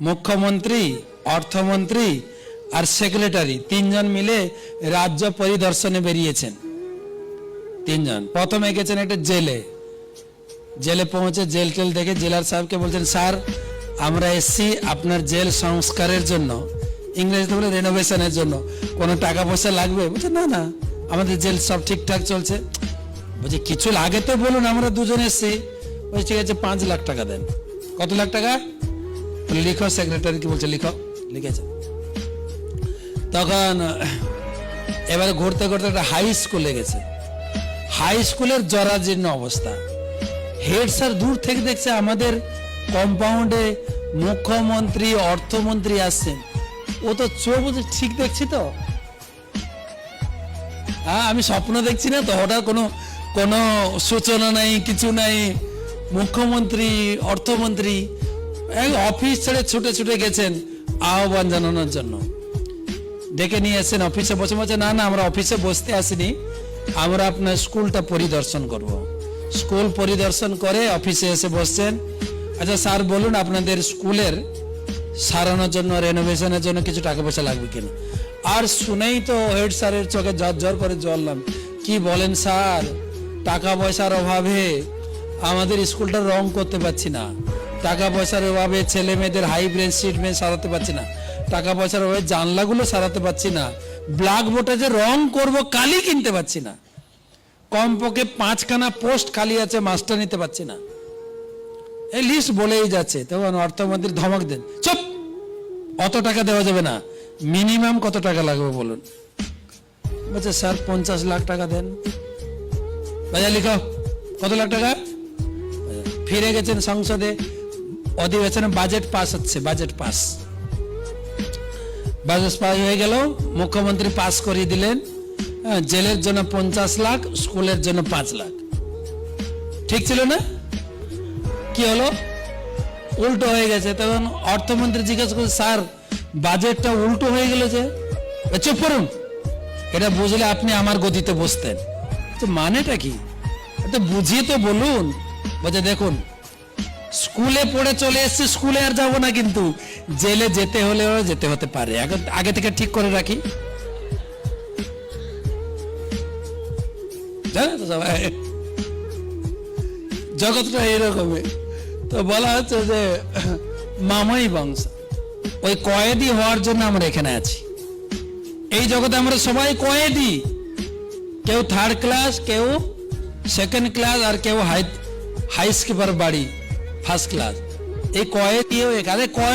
মুখ্যমন্ত্রী, অর্থমন্ত্রী আর সেক্রেটারি তিনজন মিলে রাজ্য পরিদর্শনে বেরিয়েছেন। তিনজন। প্রথমে গেছেন একটা জেলে। জেলে পৌঁছে জেল টেল দেখে জেলার সাহেবকে বলছেন, স্যার, আমরা এসছি আপনার জেল সংস্কারের জন্য ইংরেজিতে বলে রেনোভেশনের জন্য। কোনো টাকা পয়সা লাগবে? বলছে, না না, আমাদের জেল সব ঠিকঠাক চলছে। বলছে, কিছু লাগে তো বলুন, আমরা দুজন এসছি। বলছে, ঠিক আছে, পাঁচ লাখ টাকা দেন। কত লাখ টাকা? লিখো সেক্রেটারি কি বলছে, লিখো। লিখেছে। তখন, এবারে ঘুরতে ঘুরতে একটা হাই স্কুলে গেছে। হাই স্কুলের জরাজীর্ণ অবস্থা। হেড স্যার দূর থেকে দেখছে আমাদের কম্পাউন্ডে মুখ্যমন্ত্রী, অর্থমন্ত্রী আসছেন। ও তো চোখ ঠিক দেখছি তো? হ্যাঁ আমি স্বপ্ন দেখছি না তো, হঠাৎ কোনো কোনো সূচনা নাই, কিছু নাই। মুখ্যমন্ত্রী, অর্থমন্ত্রী অফিস ছেড়ে ছুটে ছুটে গেছেন আহ্বান জানানোর জন্য। ডেকে নিয়ে এসেছেন অফিসে, বসে বসে, না না, আমরা অফিসে বসতে আসিনি। আমরা আপনার স্কুলটা পরিদর্শন করব। স্কুল পরিদর্শন করে অফিসে এসে বসছেন। আচ্ছা স্যার, বলুন আপনাদের স্কুলের সারানোর জন্য, রেনোভেশনের জন্য কিছু টাকা পয়সা লাগবে কিনা? আর শুনেই তো হেড স্যারের চোখে জ্বর জ্বর করে জ্বললাম কি বলেন, স্যার? টাকা পয়সার অভাবে আমাদের স্কুলটা রং করতে পারছি না। টাকা পয়সার অভাবে ছেলে মেয়েদের হাই ব্রেন সিট মেয়ে সারাতে পারছি না। টাকা পয়সার অভাবে জানলাগুলো সারাতে পারছি না। ব্ল্যাক বোর্ডে যে রং করব, কালি কিনতে পারছি না। কমপক্ষে পাঁচখানা পোস্ট খালি আছে মাস্টার নিতে পারছি না। এই লিস্ট বলেই যাচ্ছে। তখন অর্থমন্ত্রী ধমক দেন, চুপ! অত টাকা দেওয়া যাবে না। মিনিমাম কত টাকা লাগবে বলুন? বলছে, স্যার, পঞ্চাশ লাখ টাকা দেন। বাজার লিখো। কত লাখ টাকা? ফিরে গেছেন সংসদে। অধিবেশনে বাজেট পাস হচ্ছে বাজেট পাস বাজেট পাস হয়ে গেল, মুখ্যমন্ত্রী পাস করিয়ে দিলেন জেলের জন্য পঞ্চাশ লাখ, স্কুলের জন্য পাঁচ লাখ। ঠিক ছিল না? কি হলো? উল্টো হয়ে গেছে। তখন অর্থমন্ত্রী জিজ্ঞেস করছে, স্যার বাজেটটা উল্টো হয়ে গেল যে? চুপ করুন। এটা বুঝলে আপনি আমার গতিতে বসতেন। তো মানেটা কি? এটা বুঝিয়ে তো বলুন। বলছে, দেখুন স্কুলে পড়ে চলে এসেছি, স্কুলে আর যাব না কিন্তু। জেলে যেতে হলেও যেতে হতে পারে। আগে- থেকে ঠিক করে রাখি। জগৎটা এরকমই তো বলা হচ্ছে যে, মামাই বংশ। ওই কয়েদি হওয়ার জন্য আমরা এখানে আছি। এই জগতে আমরা সবাই কয়েদি। কেউ থার্ড ক্লাস কেউ সেকেন্ড ক্লাস আর কেউ হাই হাই স্কিপার বাড়ি। ফার্স্ট ক্লাস এই কয়ে দিয়েও এখানে কয়েদ